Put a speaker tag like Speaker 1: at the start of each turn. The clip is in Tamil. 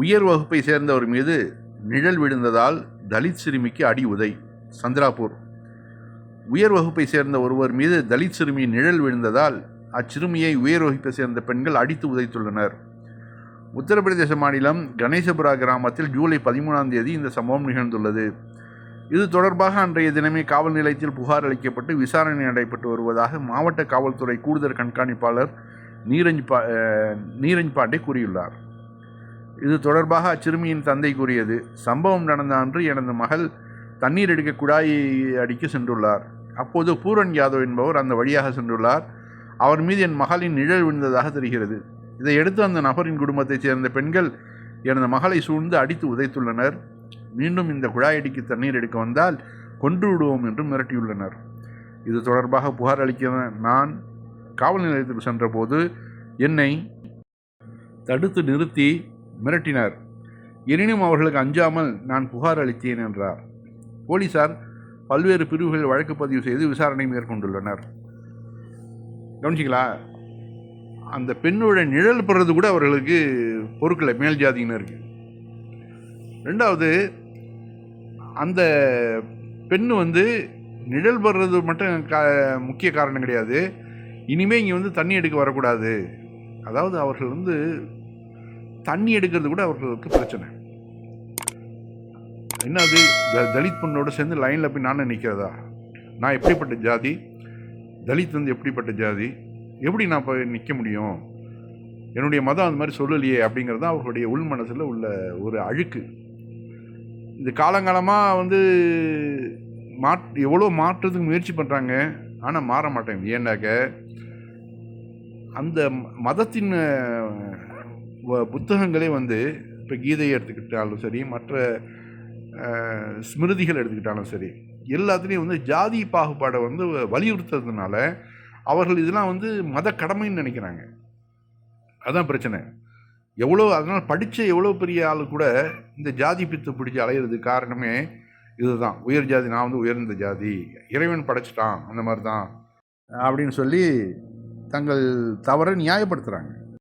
Speaker 1: உயர் வகுப்பை சேர்ந்தவர் மீது நிழல் விழுந்ததால் தலித் சிறுமிக்கு அடி உதை சந்திராபூர். உயர் வகுப்பை சேர்ந்த ஒருவர் மீது தலித் சிறுமி நிழல் விழுந்ததால் அச்சிறுமியை உயர் வகுப்பை சேர்ந்த பெண்கள் அடித்து உதைத்துள்ளனர். உத்தரப்பிரதேச மாநிலம் கணேசபுரா கிராமத்தில் ஜூலை பதிமூணாம் தேதி இந்த சம்பவம் நிகழ்ந்துள்ளது. இது தொடர்பாக அன்றைய தினமே காவல் நிலையத்தில் புகார் அளிக்கப்பட்டு விசாரணை நடைபெற்று வருவதாக மாவட்ட காவல்துறை கூடுதல் கண்காணிப்பாளர் நீரஞ்ச் பா நீரஞ்ச் பாண்டே கூறியுள்ளார். இது தொடர்பாக அச்சிறுமியின் தந்தை கூறியது சம்பவம் நடந்த அன்று எனது மகள் தண்ணீர் எடுக்க குழாயை அடிக்க சென்றுள்ளார். அப்போது பூரன் யாதவ் என்பவர் அந்த வழியாக சென்றுள்ளார். அவர் மீது என் மகளின் நிழல் விழுந்ததாக தெரிகிறது. இதையடுத்து அந்த நபரின் குடும்பத்தைச் சேர்ந்த பெண்கள் எனது மகளை சூழ்ந்து அடித்து உதைத்துள்ளனர். மீண்டும் இந்த குழாயடிக்கு தண்ணீர் எடுக்க வந்தால் கொன்று விடுவோம் என்று மிரட்டியுள்ளனர். இது தொடர்பாக புகார் அளிக்க நான் காவல் நிலையத்திற்கு சென்றபோது என்னை தடுத்து நிறுத்தி மிரட்டினார். எனினும் அவர்களுக்கு அஞ்சாமல் நான் புகார் அளித்தேன் என்றார். போலீசார் பல்வேறு பிரிவுகளில் வழக்கு பதிவு செய்து விசாரணை மேற்கொண்டுள்ளனர். கவனிச்சிங்களா? அந்த பெண்ணோட நிழல் பெறது கூட அவர்களுக்கு பொருட்களை மேல் ஜாதியினருக்கு. ரெண்டாவது அந்த பெண் வந்து நிழல் பெறது மட்டும் கா முக்கிய காரணம் கிடையாது. இனிமேல் இங்கே வந்து தண்ணி எடுக்க வரக்கூடாது. அதாவது அவர்கள் வந்து தண்ணி எடுக்கிறது கூட அவர்களுக்கு பிரச்சனை. என்னது? த- தலித் பொண்ணோட சேர்ந்து லைனில் போய் நானும் நிற்கிறதா நான் எப்படிப்பட்ட ஜாதி? தலித் வந்து எப்படிப்பட்ட ஜாதி? எப்படி நான் போய் நிற்க முடியும்? என்னுடைய மதம் அந்த மாதிரி சொல்லலையே அப்படிங்கிறது தான் அவர்களுடைய உள் மனசில் உள்ள ஒரு அழுக்கு. இது காலங்காலமாக வந்து மாட் எவ்வளோ மாற்றுறதுக்கு முயற்சி பண்ணுறாங்க ஆனால் மாற மாட்டேங்குது. ஏன்னாக்க அந்த மதத்தின் புத்தகங்களே வந்து இப்போ கீதையை எடுத்துக்கிட்டாலும் சரி மற்ற ஸ்மிருதிகள் எடுத்துக்கிட்டாலும் சரி எல்லாத்துலேயும் வந்து ஜாதி பாகுபாடை வந்து வலியுறுத்துறதுனால அவர்கள் இதெல்லாம் வந்து மத கடமைன்னு நினைக்கிறாங்க. அதுதான் பிரச்சனை. எவ்வளோ அதனால் படித்த எவ்வளோ பெரிய ஆள் கூட இந்த ஜாதி பித்து பிடிச்சி அலையிறது காரணமே இதுதான். உயர் ஜாதி நான் வந்து உயர்ந்த ஜாதி இறைவன் படைச்சிட்டான் அந்த மாதிரி தான் அப்படின்னு சொல்லி தங்கள் தவறை நியாயப்படுத்துகிறாங்க